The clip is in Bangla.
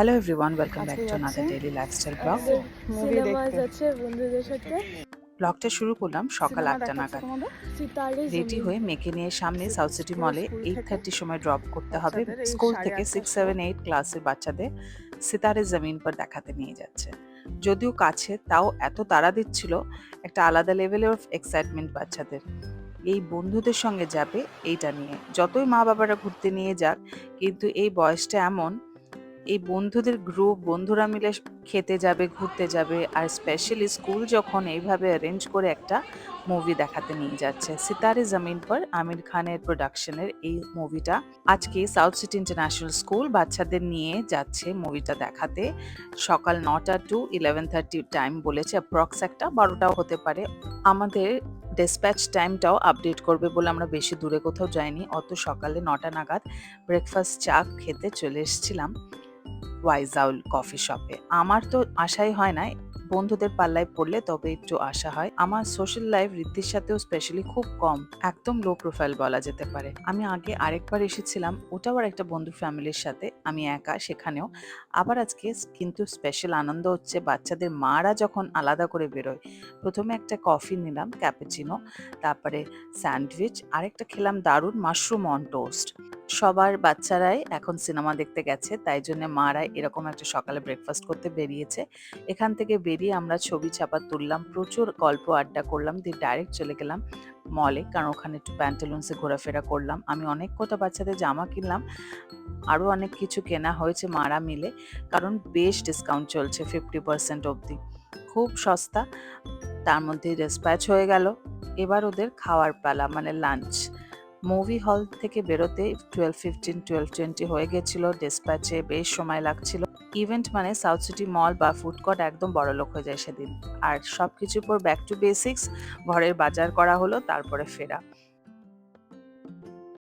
Hello everyone welcome back to another daily lifestyle vlog movie দেখতে। বন্ধুদের সাথে। ব্লগটা শুরু করলাম সকাল আটটা নাগাদ। রেডি হয়ে মেয়েকে নিয়ে সামনে সাউথ সিটি মলে এইট থার্টির সময় ড্রপ করতে হবে। স্কুল থেকে সিক্স। সেভেন এইট ক্লাসের বাচ্চাদের সিতারে জমিন পর দেখাতে নিয়ে যাচ্ছে। যদিও কাছে তাও এত তাড়া দিচ্ছিল একটা আলাদা লেভেলের এক্সাইটমেন্ট বাচ্চাদের। এই বন্ধুদের সঙ্গে যাবে এইটা নিয়ে। যতই মা বাবারা ঘুরতে নিয়ে যাক কিন্তু এই বয়সটা এমন এই বন্ধুদের গ্রুপ বন্ধুরা মিলে খেতে যাবে, ঘুরতে যাবে আর স্পেশালি স্কুল যখন এইভাবে অ্যারেঞ্জ করে একটা মুভি দেখাতে নিয়ে যাচ্ছে। সিতারে জমিন পর আমির খানের প্রোডাকশনের এই মুভিটা আজকে সাউথ সিটি ইন্টারন্যাশনাল স্কুল বাচ্চাদের নিয়ে যাচ্ছে মুভিটা দেখাতে। সকাল নটা টু ইলেভেন থার্টি টাইম বলেছে অ্যাপ্রক্স একটা বারোটাও হতে পারে। আমাদের ডিসপ্যাচ টাইমটাও আপডেট করবে বলে আমরা বেশি দূরে কোথাও যাইনি, অত সকালে নটা নাগাদ ব্রেকফাস্ট চা খেতে চলে এসেছিলাম। ওয়াইজাউল কফি শপে। আমার তো আশাই হয় না, বন্ধুদের পাল্লায় পড়লে তবে একটু আশা হয়। আমার সোশ্যাল লাইফ ঋদ্ধির সাথেও স্পেশালি খুব কম, একদম লো প্রোফাইল বলা যেতে পারে। আমি আগে আরেকবার এসেছিলাম, ওটাও আর একটা বন্ধু ফ্যামিলির সাথে, আমি একা সেখানেও। আবার আজকে কিন্তু স্পেশাল আনন্দ হচ্ছে বাচ্চাদের মারা যখন আলাদা করে বেরোয়। প্রথমে একটা কফি নিলাম ক্যাপেচিনো তারপরে স্যান্ডউইচ, আরেকটা খেলাম দারুণ মাশরুম অন টোস্ট সবার বাচ্চারাই এখন সিনেমা দেখতে গেছে, তাই জন্য মারা এরকম একটা সকালে ব্রেকফাস্ট করতে বেরিয়েছে। এখান থেকে বেরিয়ে আমরা ছবি ছাপা তুললাম, প্রচুর গল্প আড্ডা করলাম, দিয়ে ডাইরেক্ট চলে গেলাম মলে কারণ ওখানে একটু প্যান্টালুন্সে ঘোরাফেরা করলাম। আমি অনেক কটা বাচ্চাদের জামা কিনলাম আরও অনেক কিছু কেনা হয়েছে মারা মিলে, কারণ বেশ ডিসকাউন্ট চলছে ফিফটি পার্সেন্ট অবধি। খুব সস্তা, তার মধ্যে রেসপ্যাচ হয়ে গেল। এবার ওদের খাওয়ার পালা মানে লাঞ্চ মুভি হল থেকে বেরোতে টুয়েলভ ফিফটিন টুয়েলভ টোয়েন্টি হয়ে গেছিল ডিসপ্যাচে বেশ সময় লাগছিল। ইভেন্ট মানে সাউথ সিটি মল বা ফুড একদম বড়লোক হয়ে যায় সেদিন। আর সব কিছুর পর ব্যাক টু বেসিক্স ঘরের বাজার করা হলো, তারপরে ফেরা।